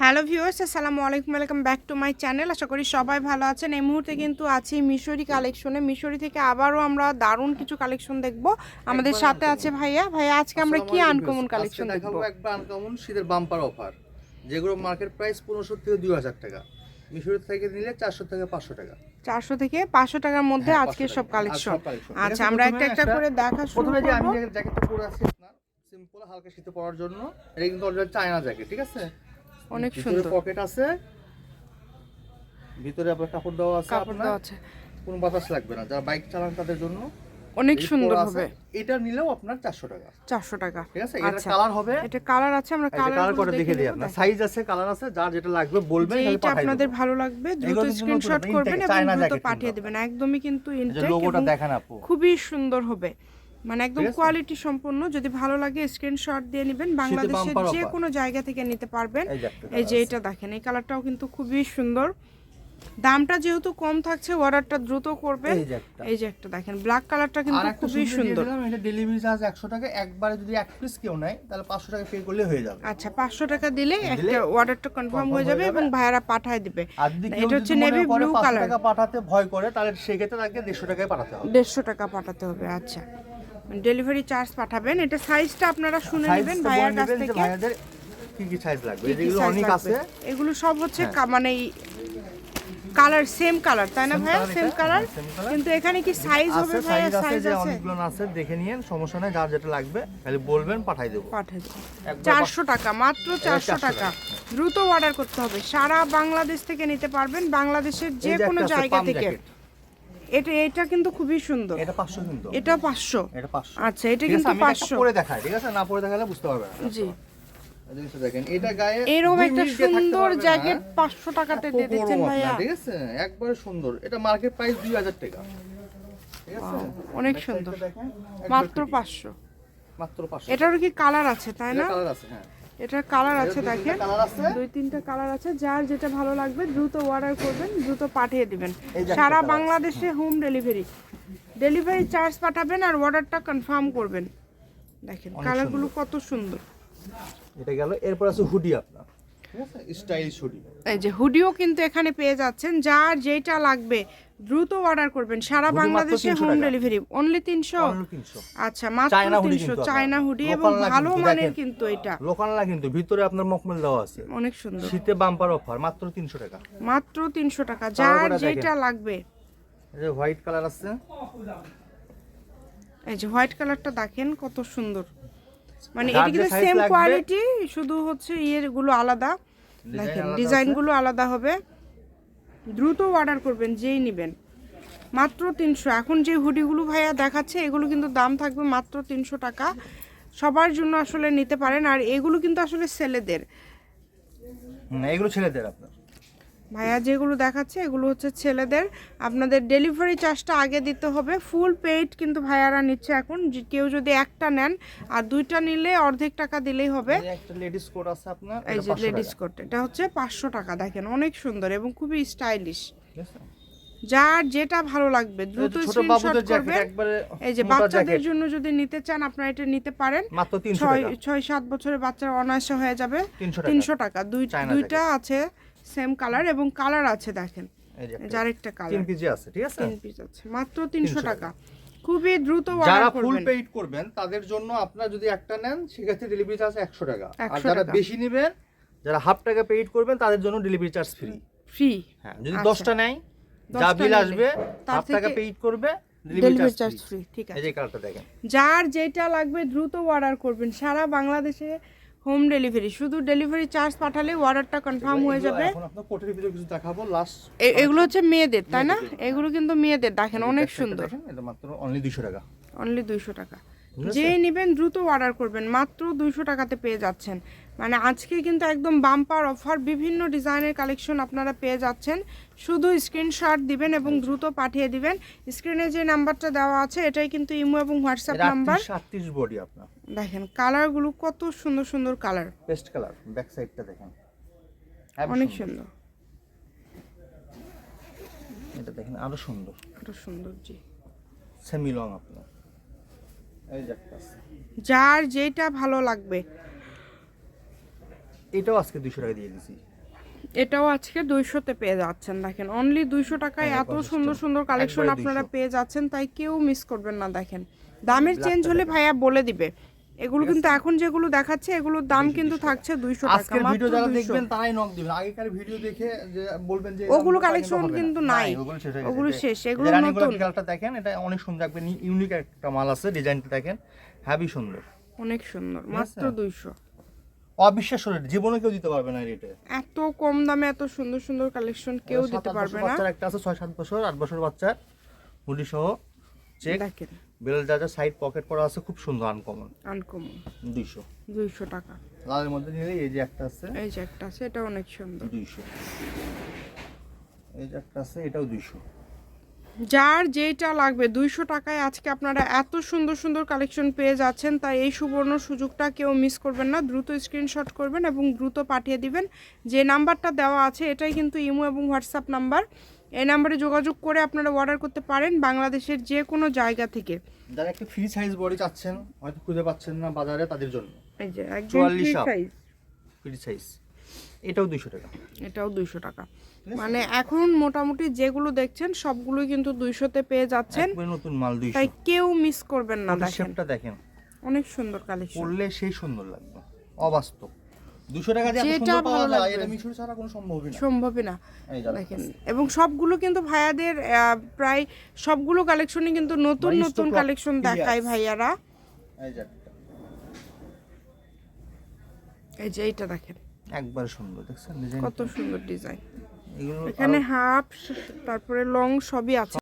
Hello viewers আসসালামু আলাইকুম welcome back to my channel. আশা করি সবাই ভালো আছেন। এই মুহূর্তে কিন্তু আছি মিশরি কালেকশনে। মিশরি থেকে আবারও আমরা দারুণ কিছু কালেকশন দেখব। আমাদের সাথে আছে ভাইয়া। ভাইয়া আজকে আমরা কি আনকমন কালেকশন দেখব একবার আনকমন শীতের বাম্পার অফার যেগুলো মার্কেট প্রাইস পনেরোশো থেকে দুই হাজার টাকা। মিশর থেকে নিলে চারশো থেকে পাঁচশো টাকা। চারশো থেকে পাঁচশো টাকার মধ্যে হ্যাঁ, আজকে সব কালেকশন। আচ্ছা আমরা একটা একটা করে দেখা শুরু প্রথমে যে আমি জ্যাকেটটা পরে আছি আপনার সিম্পল হালকা শীতে পরার জন্য এটা কিন্তু অলরেডি চায়না জ্যাকেট ঠিক আছে? অনেক সুন্দর। পকেট আছে। ভিতরে আপনার কাপড় দেওয়া আছে কাপড় দেওয়া আছে। কোনো বাতাস লাগবে না। যারা বাইক চালান তাদের জন্য অনেক সুন্দর হবে। এটা নিলেও আপনার চারশো টাকা। চারশো টাকা। ঠিক আছে? এটা আচ্ছা। কালার হবে। এটা কালার আছে আমরা কালার কালার করে দেখে দিই আপনার। সাইজ আছে কালার আছে যার যেটা লাগবে বলবেন খালি পাঠাই আপনাদের ভালো লাগবে দ্রুত স্ক্রিনশট করবেন এবং দ্রুত পাঠিয়ে দেবেন। একদমই কিন্তু ইনটেক লোগোটা দেখেন আপু। খুবই সুন্দর হবে। মানে একদম কোয়ালিটি সম্পন্ন যদি ভালো লাগে স্ক্রিনশট দিয়ে নেবেন। বাংলাদেশের যে কোনো জায়গা থেকে নিতে পারবেন। এই যে এটা দেখেন এই কালারটাও কিন্তু খুবই সুন্দর। দামটা যেহেতু কম থাকছে অর্ডারটা দ্রুত করবেন। এই যে একটা। দেখেন ব্ল্যাক কালারটা কিন্তু খুবই সুন্দর এটা ডেলিভারি চার্জ একশো টাকা। একবারে যদি এক পিস কেউ নেয় তাহলে পাঁচশো টাকা পে করলে হয়ে যাবে। আচ্ছা পাঁচশো টাকা দিলে একটা অর্ডারটা কনফার্ম হয়ে যাবে এবং ভাইয়ারা পাঠায় দিবে। এটা হচ্ছে নেভি ব্লু 500 কালার টাকা পাঠাতে ভয় করে তাহলে সেক্ষেত্রে তাকে দেড়শো টাকায় পাঠাতে হবে। দেড়শো টাকা পাঠাতে হবে আচ্ছা। ডেলিভারি চার্জ পাঠাবেন। এটা সাইজটা আপনারা শুনে নেবেন ভাইয়ার কাছ থেকে। ভাইয়াদের কি কি সাইজ লাগবে? size অনেক আছে। এগুলো সব হচ্ছে হ্যাঁ। মানে কালার সেম কালার তাই না ভাইয়া? Same colour. হ্যাঁ, colour। কিন্তু এখানে কি সাইজ হবে ভাইয়া? সাইজ আছে? অনেকগুলো আছে দেখে নিয়েন সমস্যা নেই যার যেটা লাগবে খালি বলবেন পাঠাই দেবো। পাঠিয়ে দেবো। একবার চারশো টাকা মাত্র চারশো 400 টাকা। দ্রুত অর্ডার করতে হবে। সারা বাংলাদেশ থেকে নিতে পারবেন বাংলাদেশের যে কোনো জায়গা থেকে। এটা এটা কিন্তু খুবই সুন্দর। এটা পাঁচশো কিন্তু। এটা পাঁচশো। এটা পাঁচশো। আচ্ছা এটা কিন্তু আমি এটা একটা পাঁচশো। পরে দেখাই ঠিক আছে? না পরে দেখালে বুঝতে পারবে না জি এরকম একটা সুন্দর জ্যাকেট? পাঁচশো টাকাতে দিয়ে দিচ্ছেন ভাইয়া। ঠিক আছে? একবারে সুন্দর। এটা মার্কেট প্রাইস দুই হাজার টাকা। অনেক সুন্দর। মাত্র পাঁচশো। মাত্র পাঁচশো। এটারও কি কালার আছে তাই না? কালার আছে হ্যাঁ। এটার কালার আছে দেখেন। দুই তিনটা কালার আছে যার যেটা ভালো লাগবে দ্রুত অর্ডার করবেন দ্রুত পাঠিয়ে দিবেন। সারা বাংলাদেশে হোম ডেলিভারি ডেলিভারি চার্জ পাঠাবেন আর অর্ডারটা কনফার্ম করবেন। দেখেন কালারগুলো কত সুন্দর। এটা গেল এরপর আছে হুডি আপনার। ঠিক আছে? স্টাইলিশ হুডি এই যে হুডিও কিন্তু এখানে পেয়ে যাচ্ছেন যার যেটা লাগবে দ্রুত অর্ডার করবেন। সারা বাংলাদেশে হোম ডেলিভারি অনলি তিনশো? আচ্ছা মাত্র তিনশো। চায়না হুডি এবং ভালো মানের কিন্তু এটা। লোকাল না কিন্তু ভিতরে আপনার মকমেল দেওয়া আছে। অনেক সুন্দর। শীতে বাম্পার অফার মাত্র তিনশো টাকা। মাত্র তিনশো টাকা। যার যেটা লাগবে। এই হোয়াইট কালার আছে। এই যে হোয়াইট কালারটা দেখেন কত সুন্দর। মানে এটা কিন্তু সেম কোয়ালিটি শুধু হচ্ছে ইয়েরগুলো আলাদা। দেখেন ডিজাইনগুলো আলাদা হবে। দ্রুত অর্ডার করবেন, যেই নেবেন। মাত্র তিনশো। এখন যে হুডিগুলো ভাইয়া দেখাচ্ছে, এগুলো কিন্তু দাম থাকবে মাত্র তিনশো টাকা। সবার জন্য আসলে নিতে পারেন, আর এগুলো কিন্তু আসলে ছেলেদের। এগুলো ছেলেদের আপনার। ভাইয়া যেগুলো দেখাচ্ছে এগুলো হচ্ছে ছেলেদের। আপনাদের ডেলিভারি চার্জটা আগে দিতে হবে। ফুল পেইড কিন্তু ভাইয়ারা নিচ্ছে এখন। কেউ যদি একটা নেন আর দুইটা নিলে অর্ধেক টাকা দিলেই হবে। এই লেডিস কোট আছে আপনার এই এটা যে লেডিস কোট এটা হচ্ছে পাঁচশো টাকা। দেখেন অনেক সুন্দর এবং খুবই স্টাইলিশ যার যেটা ভালো লাগবে দ্রুত যে স্ক্রিনশট করবেন। এই যে বাচ্চাদের জন্য যদি নিতে চান আপনারা এটা নিতে পারেন। ছয় ছয় সাত বছরের বাচ্চারা অনায়াসে হয়ে যাবে। তিনশো টাকা। দুই দুইটা আছে। সেম কালার এবং কালার আছে দেখেন। এই যে এই যে আরেকটা তিন পিজি আছে ঠিক আছে? পিস আছে। মাত্র 300 টাকা। খুবই দ্রুত যারা ফুল পেইড করবেন তাদের জন্য আপনার যদি একটা নেন সেক্ষেত্রে ডেলিভারি চার্জ একশো টাকা। আর যারা বেশি নেবেন যারা হাফ টাকা পেইড করবেন তাদের জন্য ডেলিভারি চার্জ ফ্রি ফ্রি হ্যাঁ যদি আচ্ছা। দশটা নেয় যা বিল আসবে হাফ টাকা পেইড করবে ডেলিভারি চার্জ ফ্রি ঠিক এই আছে। যে কালারটা দেখেন। যার যেটা লাগবে দ্রুত অর্ডার করবেন। সারা বাংলাদেশে হোম ডেলিভারি শুধু ডেলিভারি চার্জ পাঠালে অর্ডারটা কনফার্ম হয়ে যাবে। কিছু দেখাবো লাস্ট এগুলো হচ্ছে মেয়েদের তাই না? এগুলো কিন্তু মেয়েদের দেখেন অনেক সুন্দর। এটা মাত্র অনলি 200 টাকা। অনলি দুইশো টাকা। বুঝেছেন? যে নেবেন দ্রুত অর্ডার করবেন মাত্র দুইশো টাকাতে পেয়ে যাচ্ছেন। মানে আজকে কিন্তু একদম বাম্পার অফার বিভিন্ন ডিজাইনের কালেকশন আপনারা পেয়ে যাচ্ছেন। শুধু স্ক্রিনশট দিবেন এবং দ্রুত পাঠিয়ে দিবেন। স্ক্রিনে যে নাম্বারটা দেওয়া আছে এটাই কিন্তু ইমো এবং হোয়াটসঅ্যাপ নাম্বার 38 বডি আপনার। দেখেন কালারগুলো কত সুন্দর সুন্দর কালার পেস্ট কালার ব্যাক সাইডটা দেখেন। হ্যাঁ, অনেক সুন্দর। এটা দেখেন আরও সুন্দর। কত সুন্দর জি। সেমি লং আপনার। এই যার যেটা ভালো লাগবে। এটাও আজকে দুশো টাকা দিয়ে দিছি। এটাও আজকে দুইশোতে পেয়ে যাচ্ছেন দেখেন। অনলি দুইশো টাকায় হ্যাঁ, এত সুন্দর সুন্দর কালেকশন আপনারা পেয়ে যাচ্ছেন তাই কেউ মিস করবেন না দেখেন। দামের চেঞ্জ হলে ভাইয়া বলে দিবে। এগুলো কিন্তু এখন যেগুলো দেখাচ্ছে এগুলোর দাম কিন্তু থাকছে দুইশো টাকা আজকের ভিডিও যারা দেখবেন তারাই নক দিবেন। আগেকার ভিডিও দেখে যে বলবেন যে ওগুলো দামটা collection হবে না। কিন্তু নাই। ওগুলো শেষ এগুলো নতুন। কালারটা দেখেন এটা অনেক সুন্দর একবার ইউনিক একটা মাল আছে ডিজাইনটা দেখেন হ্যাভি সুন্দর। অনেক সুন্দর মাত্র দুইশো। অবিশ্বাস্য রেট জীবনে কেউ দিতে পারবে না রেটে এত কম দামে এত সুন্দর সুন্দর কালেকশন কেউ দিতে পারবে না। বাচ্চার একটা আছে ছয় সাত বছর আট বছর বাচ্চা হুডি সহ চেক বেল যা সাইড পকেট করা আছে খুব সুন্দর আনকমন আনকমন দুইশো। দুইশো টাকা। লালের মধ্যে নিলে এই যে একটা আছে। এই যে একটা আছে এটা অনেক সুন্দর। দুইশো। এই যে একটা আছে এটাও দুইশো। যার যেটা লাগবে দুইশো টাকায় আজকে আপনারা এত সুন্দর সুন্দর কালেকশন পেয়ে যাচ্ছেন তাই এই সুবর্ণ সুযোগটা কেউ মিস করবেন না। দ্রুত স্ক্রিনশট করবেন এবং দ্রুত পাঠিয়ে দিবেন। যে নাম্বারটা দেওয়া আছে এটাই কিন্তু ইমো এবং হোয়াটসঅ্যাপ নাম্বার এই নাম্বারে যোগাযোগ করে আপনারা অর্ডার করতে পারেন বাংলাদেশের যে কোনো জায়গা থেকে। যারা একটা ফ্রি সাইজ বডি চাচ্ছেন হয়তো খুঁজে পাচ্ছেন না বাজারে তাদের জন্য। এই যে একদম 44 free সাপ। size। ফ্রি সাইজ এটাও দুইশো টাকা। এটাও দুইশো টাকা। মানে এখন মোটামুটি যেগুলো দেখছেন সবগুলোই কিন্তু দুইশোতে পেয়ে যাচ্ছেন। নতুন মাল দুইশো। তাই কেউ মিস করবেন না দেখেন। শেপটা দেখেন। অনেক সুন্দর কালেকশন পড়লে সেই সুন্দর লাগবে। অবাস্তব। দুশো টাকা দিয়ে যেটা ভালো যায় এটা মিশর ছাড়া কোনো সম্ভবই না। সম্ভবই না। এই দেখেন। এবং সবগুলো কিন্তু ভাইয়াদের প্রায় সবগুলো কালেকশনই কিন্তু নতুন নতুন কালেকশন দেখায় ভাইয়ারা। এই যে। এইটা দেখেন। একবার সুন্দর দেখছেন? ডিজাইন কত সুন্দর ডিজাইন। এখানে হাফ তারপরে লং সবই আছে।